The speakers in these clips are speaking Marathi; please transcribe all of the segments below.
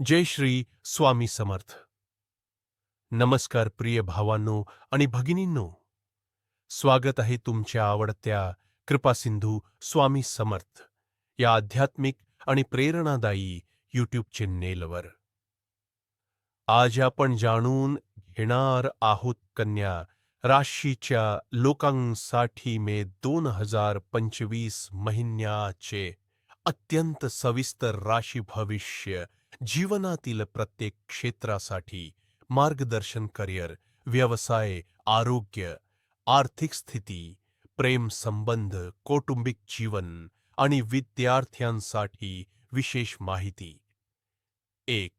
जय श्री स्वामी समर्थ. नमस्कार प्रिय भावांनो आणि भगिनींनो. स्वागत आहे तुमच्या आवडत्या कृपासिंधू स्वामी समर्थ या आध्यात्मिक आणि प्रेरणादायी यूट्यूब चॅनेलवर आज आपण जाणून घेणार आहोत कन्या राशीच्या लोकांसाठी मे दोन हजार पंचवीस महिन्याचे अत्यंत सविस्तर राशी भविष्य जीवनातील प्रत्येक क्षेत्रासाठी मार्गदर्शन करिअर व्यवसाय आरोग्य आर्थिक स्थिती प्रेम संबंध कौटुंबिक जीवन आणि विद्यार्थ्यांसाठी विशेष माहिती. एक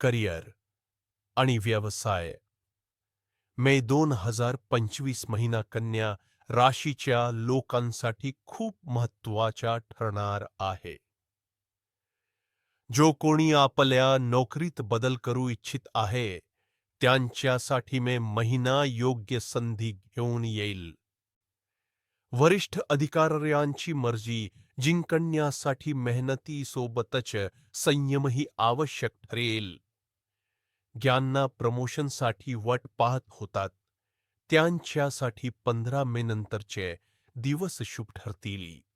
करिअर आणि व्यवसाय. मे दोन हजार पंचवीस महिना कन्या राशीच्या लोकांसाठी खूप महत्त्वाचा ठरणार आहे. जो कोणी आपल्या नोकरीत बदल करू इच्छित आहे, त्यांच्यासाठी मे महिना योग्य संधी घेऊन येईल. वरिष्ठ अधिकाऱ्यांची मर्ज़ी, जिंकण्यासाठी मेहनतीसोबतच संयमही आवश्यक ठरेल. ज्यांना प्रमोशनसाठी वाट पाहत होतात, त्यांच्यासाठी पंधरा मे नंतरचे दिवस शुभ ठरतील.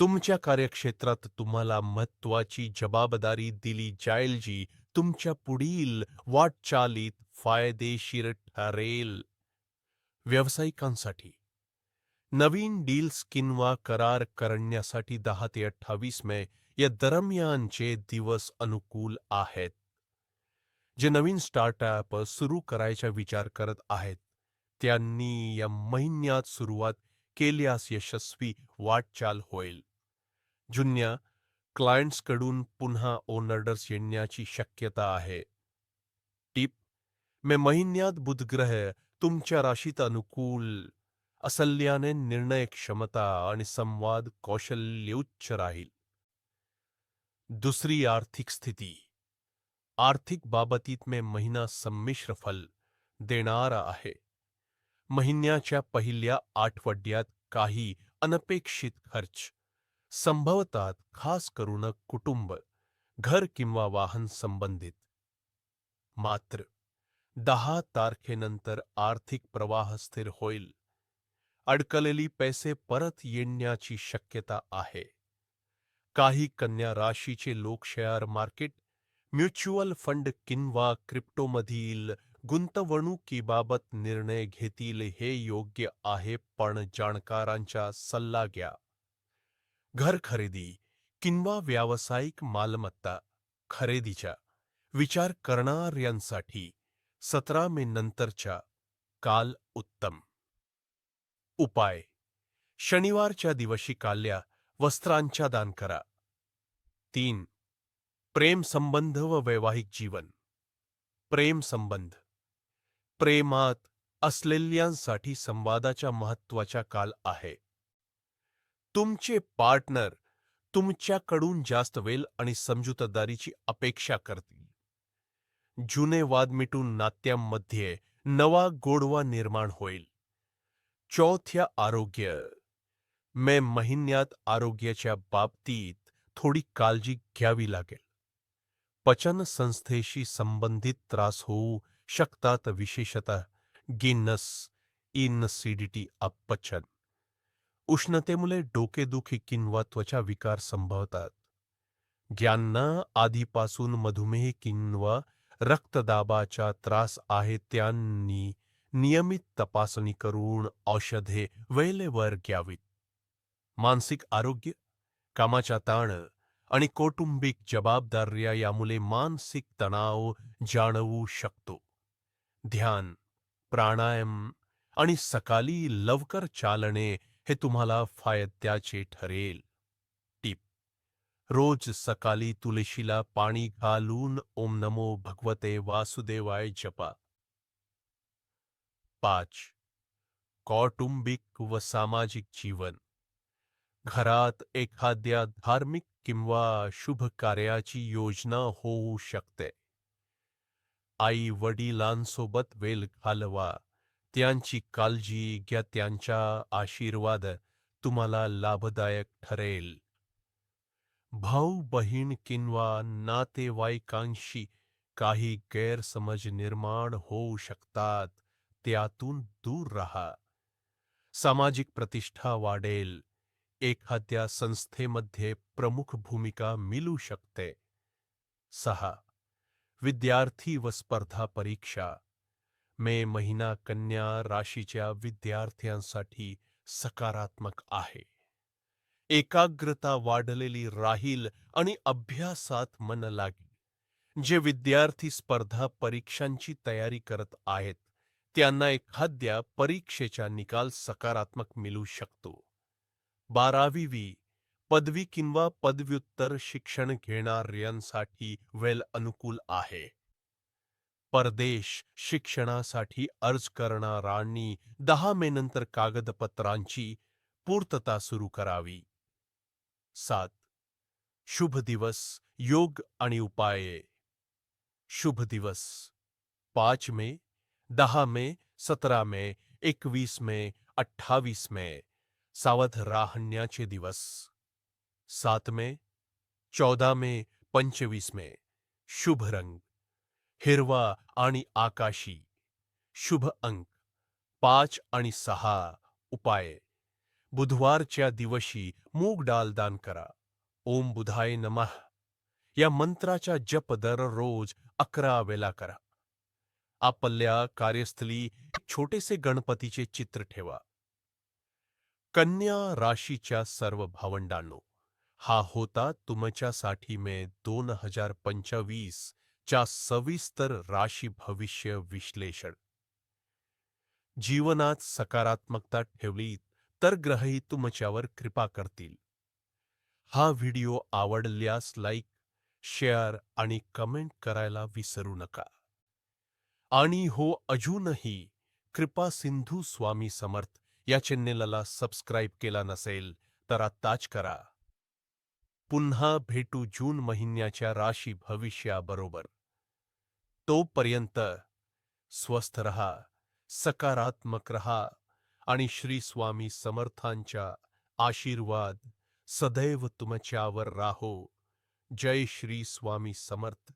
तुमच्या कार्यक्षेत्रात तुम्हाला महत्वाची जबाबदारी दिली जाईल जी तुमच्या पुढील वाटचालीत फायदेशीर ठरेल. व्यावसायिकांसाठी. नवीन डील्स किंवा करार करण्यासाठी दहा ते अठ्ठावीस मे या दरम्यानचे दिवस अनुकूल आहेत. जे नवीन स्टार्टअप सुरू करायचा विचार करत आहेत. त्यांनी या महिन्यात सुरुवात केल्यास यशस्वी वाटचाल होईल. जुन्या क्लायंट्सकडून पुन्हा ओनर्डर्स येण्याची शक्यता आहे. टिप मे महिन्यात बुधग्रह तुमच्या राशीत अनुकूल असल्याने निर्णय क्षमता आणि संवाद कौशल्य उच्च राहील. दुसरी आर्थिक स्थिती आर्थिक बाबतीत मे महिना संमिश्र फल देणारा आहे. महिन्याच्या पहिल्या आठवड्यात काही अनपेक्षित खर्च. संभवतात खास करून कुटुंब घर किंवा वाहन संबंधित. मात्र दहा तारखेनंतर आर्थिक प्रवाह स्थिर होईल. अडकलेली पैसे परत येण्याची शक्यता आहे. काही कन्या राशीचे लोक शेअर मार्केट म्युच्युअल फंड किंवा क्रिप्टोमधील गुंतवणुकीबाबत निर्णय घेतील हे योग्य आहे, पण जाणकारांचा सल्ला घ्या. घर खरेदी, किंवा व्यावसायिक मालमत्ता खरेदीचा विचार करणाऱ्यांसाठी सतरा मे नंतरच्या काल उत्तम. उपाय, शनिवारच्या दिवशी काल्या वस्त्रांच्या दान करा. तीन, प्रेम संबंध व वैवाहिक जीवन. प्रेम संबंध प्रेमात असलेल्यांसाठी संवादाच्या महत्त्वाच्या काल आहे. तुमचे पार्टनर तुमच्याकडून जास्त वेळ आणि समजूतदारीची अपेक्षा करतील. जुने वाद मिटून नात्यांमध्ये नवा गोडवा निर्माण होईल. चौथ्या आरोग्य. मे महिन्यात आरोग्याच्या बाबतीत थोडी काळजी घ्यावी लागेल. पचन संस्थेशी संबंधित त्रास होऊ शकतात विशेषतः गिन्नस इनसिडिटी अपचन. उष्णतेमुळे डोकेदुखी किंवा त्वचा विकार संभवतात. ज्यांना आधीपासून मधुमेह किंवा रक्तदाबाचा त्रास आहे त्यांनी नियमित तपासणी करून औषधे वेळेवर घ्यावीत. मानसिक आरोग्य कामाचा ताण आणि कौटुंबिक जबाबदाऱ्या यामुळे मानसिक तणाव जाणवू शकतो. ध्यान प्राणायाम आणि सकाळी लवकर चालणे हे तुम्हाला फायद्याचे ठरेल. टिप रोज सकाळी तुळशीला पाणी घालून ओम नमो भगवते वासुदेवाय जपा. पाच कौटुंबिक व सामाजिक जीवन. घरात एखाद्या धार्मिक किंवा शुभ कार्याची योजना होऊ शकते. आई वडिलांसोबत वेल घालवा. त्यांची काळजी घ्या त्यांचा आशीर्वाद तुम्हाला लाभदायक ठरेल. भाऊ बहीण किंवा नातेवाईकांशी काही गैरसमज निर्माण होऊ शकतात. त्यातून दूर राहा. सामाजिक प्रतिष्ठा वाढेल. एखाद्या संस्थेमध्ये प्रमुख भूमिका मिळू शकते. सहा विद्यार्थी व स्पर्धा परीक्षा. मे महिना कन्या राशीच्या विद्यार्थ्यांसाठी सकारात्मक आहे. एकाग्रता वाढलेली राहील आणि अभ्यासात मन लागेल. जे विद्यार्थी स्पर्धा परीक्षांची तयारी करत आहेत त्यांना एखाद्या परीक्षेचा निकाल सकारात्मक मिळू शकतो. बारावी पदवी किंवा पदव्युत्तर शिक्षण घेणाऱ्यांसाठी वेल अनुकूल आहे. परदेश शिक्षणासाठी अर्ज़ करणाऱ्यांनी दहा मे नंतर कागदपत्रांची पूर्तता सुरू करावी. सात. शुभ दिवस, योग आणि उपाये. शुभ दिवस, पाच मे, दहा मे, सतरा मे, एकवीस मे, अठ्ठावीस मे, सावध राहण्याचे दिवस. सात मे चौदा मे पंचवीस मे. शुभ रंग. हिरवा आणि आकाशी. शुभ अंक. पाच आणि सहा उपाय. बुधवारच्या दिवशी मूग डाल दान करा. ओम बुधाय नमः. या मंत्राचा जप दररोज अकरा वेळा करा. आपल्या कार्यस्थली छोटेसे गणपतीचे चित्र ठेवा. कन्या राशीच्या सर्व भावंडांनो हा होता तुमच्यासाठी मे दोन हजार पंचवीस च्या सविस्तर राशी भविष्य विश्लेषण. जीवनात सकारात्मकता ठेवली तर ग्रहही तुमच्यावर कृपा करतील. हा व्हिडिओ आवडल्यास लाईक शेअर आणि कमेंट करायला विसरू नका. आणि हो अजूनही कृपा सिंधू स्वामी समर्थ या चॅनेलला सबस्क्राईब केला नसेल तर आत्ताच करा. पुन्हा भेटू जून महिन्याच्या राशी भविष्याबरोबर. तोपर्यंत स्वस्थ रहा सकारात्मक रहा आणि श्री स्वामी समर्थांच्या आशीर्वाद सदैव तुमच्यावर राहो. जय श्री स्वामी समर्थ.